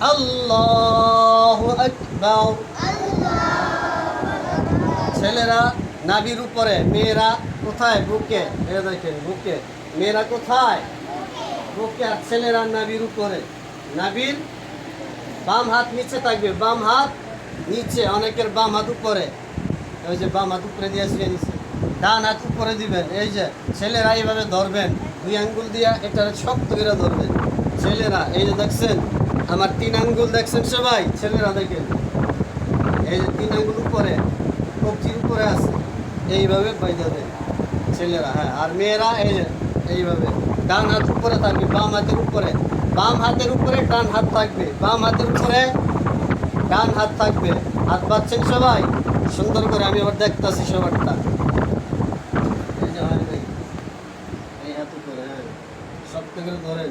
আল্লাহু আকবার। ছেলেরা নাবির উপরে, মেয়েরা কোথায়? বুকে। এ দেখেন বুকে। মেয়েরা কোথায়? বুকে। আর ছেলেরা নাবির উপরে। নাবির বাম হাত নিচে থাকবে। বাম হাত নিচে, অনেকের বাম হাত উপরে। ওই যে বাম হাত উপরে দিয়ে শুয়ে নিচ্ছে ডান হাত উপরে দিবেন। এই যে ছেলেরা এইভাবে ধরবেন। দুই আঙ্গুল দিয়া এটা শক্ত করে ধরবেন। ছেলেরা, এই যে দেখছেন আমার তিন আঙ্গুল দেখছেন সবাই, ছেলেরা দেখেন। এই যে তিন আঙ্গুল উপরে কবজির উপরে আছে, এইভাবে বাইদা দেন ছেলেরা হ্যাঁ আর মেয়েরা এই যে এইভাবে, ডান হাত উপরে থাকবে, বাম হাতের উপরে। বাম হাতের উপরে ডান হাত থাকবে, বাম হাতের উপরে ডান হাত থাকবে। হাত পাচ্ছেন সবাই, সুন্দর করে আমি আবার দেখতেছি সবারটা। এই যে হয় এই হাত উপরে হ্যাঁ শক্ত করে ধরেন।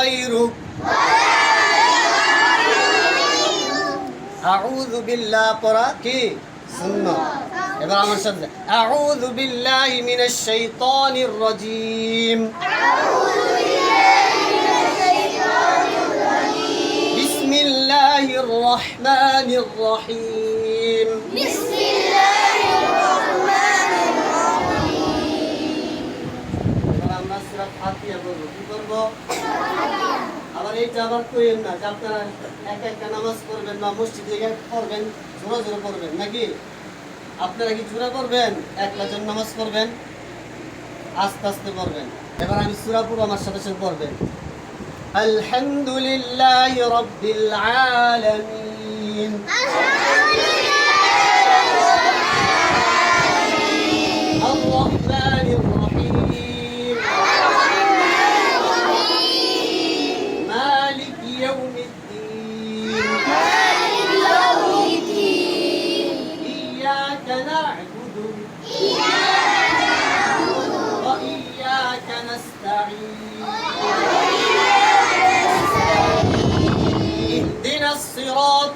গায়রুক আউযু বিল্লাহ পড়া কি? সুন্নাত এবার আমার সাথে আউযু বিল্লাহি মিনাশ শাইতানির রাজীম। বিসমিল্লাহির রহমানির রহিম। এবার আবার করেন না, যে আপনারা এক একটা নামাজ পড়বেন বা মসজিদে এক পড়বেন জোড়া জোড়া পড়বেন নাকি? আপনারা কি জোড়া পড়বেন? এক জন নামাজ পড়বেন? আস্তে আস্তে পড়বেন। এবার আমি সুরা পুরো আমার সাথে সাথে পড়বেন। আলহামদুলিল্লাহ রাব্বিল আলামিন।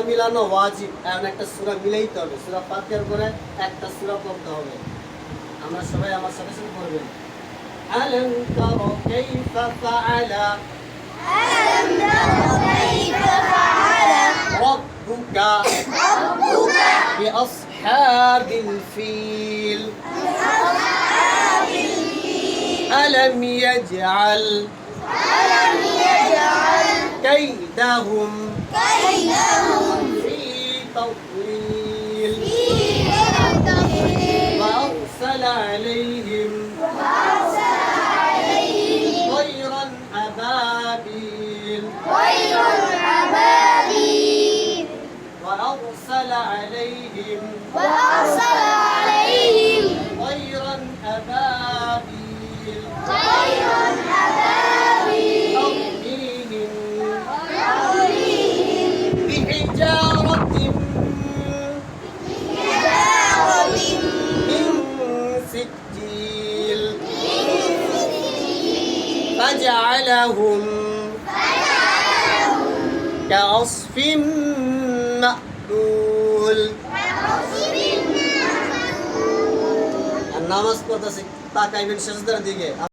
মিলানো ওয়াজিব এমন একটা সূরা মিলাইতে হবে সূরা ফাতিহার পরে একটা সূরা পড়তে হবে আমরা সবাই আমার সাথে সাথে পড়বেন আলম তারা কাইফা ফাআলা রাব্বুকা বিআসহাবিল ফিল ألم يجعل كيدهم في سجيل فجعلهم كعصف مأكول আর নামাজ পড়তেছে তাকাইবেন শেষদার দিকে